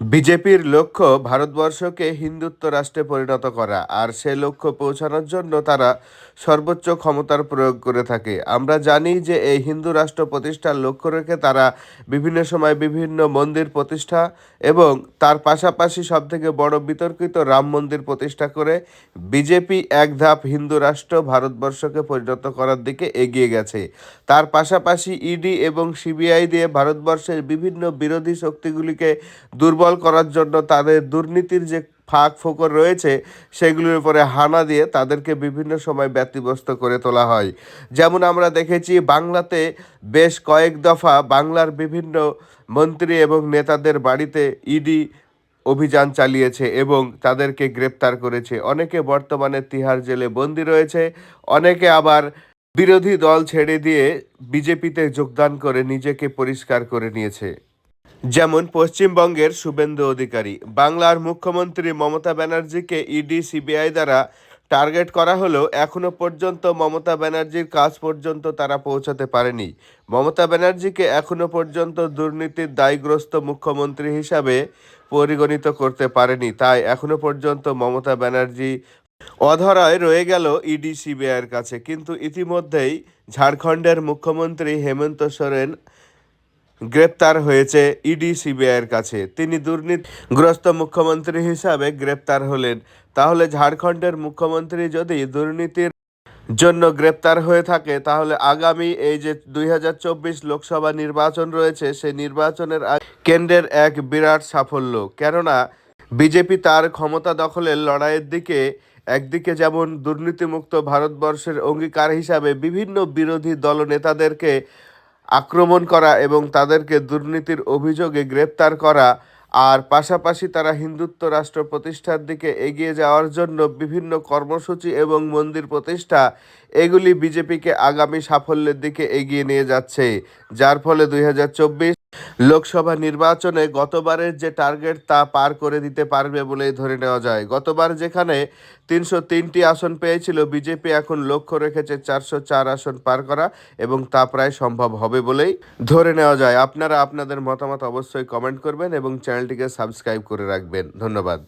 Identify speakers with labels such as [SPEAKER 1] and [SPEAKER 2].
[SPEAKER 1] বিজেপির লক্ষ্য ভারতবর্ষকে হিন্দুত্ব রাষ্ট্রে পরিণত করা, আর সে লক্ষ্য পৌঁছানোর জন্য তারা সর্বোচ্চ ক্ষমতার প্রয়োগ করে থাকে। আমরা জানি যে এই হিন্দু রাষ্ট্র প্রতিষ্ঠার লক্ষ্য রেখে তারা বিভিন্ন সময় বিভিন্ন মন্দির প্রতিষ্ঠা এবং তার পাশাপাশি সবথেকে বড় বিতর্কিত রাম মন্দির প্রতিষ্ঠা করে বিজেপি এক ধাপ হিন্দু রাষ্ট্র ভারতবর্ষকে পরিণত করার দিকে এগিয়ে গেছে। তার পাশাপাশি ইডি এবং সিবিআই দিয়ে ভারতবর্ষের বিভিন্ন বিরোধী শক্তিগুলিকে দুর্বল করার জন্য তাদের দুর্নীতির যে ফাঁক ফোকর রয়েছে, সেগুলির উপরে হানা দিয়ে তাদেরকে বিভিন্ন সময় ব্যতিব্যস্ত করে তোলা হয়। যেমন আমরা দেখেছি, বাংলাতে বেশ কয়েক দফা বাংলার বিভিন্ন মন্ত্রী এবং নেতাদের বাড়িতে ইডি অভিযান চালিয়েছে এবং তাদেরকে গ্রেপ্তার করেছে। অনেকে বর্তমানে তিহার জেলে বন্দি রয়েছে, অনেকে আবার বিরোধী দল ছেড়ে দিয়ে বিজেপিতে যোগদান করে নিজেকে পরিষ্কার করে নিয়েছে। যেমন পশ্চিমবঙ্গের শুভেন্দু অধিকারী। বাংলার মুখ্যমন্ত্রী মমতা ব্যানার্জিকে ইডি সিবিআই দ্বারা টার্গেট করা হলেও এখনও পর্যন্ত মমতা ব্যানার্জির কাজ পর্যন্ত তারা পৌঁছাতে পারেনি। মমতা ব্যানার্জিকে এখনও পর্যন্ত দুর্নীতির দায়গ্রস্ত মুখ্যমন্ত্রী হিসাবে পরিগণিত করতে পারেনি। তাই এখনও পর্যন্ত মমতা ব্যানার্জি অধরায় রয়ে গেল ইডি সিবিআইয়ের কাছে। কিন্তু ইতিমধ্যেই ঝাড়খণ্ডের মুখ্যমন্ত্রী হেমন্ত সোরেন গ্রেপ্তার হয়েছে ইডি সিবিআইয়ের কাছে। তিনি দুর্নীতিগ্রস্ত মুখ্যমন্ত্রী হিসাবে গ্রেপ্তার হলেন। তাহলে ঝাড়খণ্ডের মুখ্যমন্ত্রী যদি দুর্নীতির জন্য গ্রেপ্তার হয়ে থাকে, তাহলে আগামী এই যে দুই হাজার চব্বিশ লোকসভা নির্বাচন রয়েছে, সেই নির্বাচনের কেন্দ্রের এক বিরাট সাফল্য। কেননা, বিজেপি তার ক্ষমতা দখলের লড়াইয়ের দিকে, একদিকে যেমন দুর্নীতিমুক্ত ভারতবর্ষের অঙ্গীকার হিসাবে বিভিন্ন বিরোধী দলনেতাদেরকে আক্রমণ করা এবং তাদেরকে দুর্নীতির অভিযোগে গ্রেপ্তার করা, আর পাশাপাশি তারা হিন্দুত্ব রাষ্ট্র প্রতিষ্ঠার দিকে এগিয়ে যাওয়ার জন্য বিভিন্ন কর্মসূচি এবং মন্দির প্রতিষ্ঠা, এগুলি বিজেপিকে আগামী সাফল্যের দিকে এগিয়ে নিয়ে যাচ্ছে। যার ফলে দুই হাজার চব্বিশ লোকসভা নির্বাচনে গতবারের যে টার্গেট তা পার করে দিতে পারবে বলেই ধরে নেওয়া যায়। গতবার যেখানে তিনশো তিনটি আসন পেয়েছিল, বিজেপি এখন লক্ষ্য রেখেছে চারশো চার আসন পার করা এবং তা প্রায় সম্ভব হবে বলেই ধরে নেওয়া যায়। আপনারা আপনাদের মতামত অবশ্যই কমেন্ট করবেন এবং চ্যানেলটিকে সাবস্ক্রাইব করে রাখবেন। ধন্যবাদ।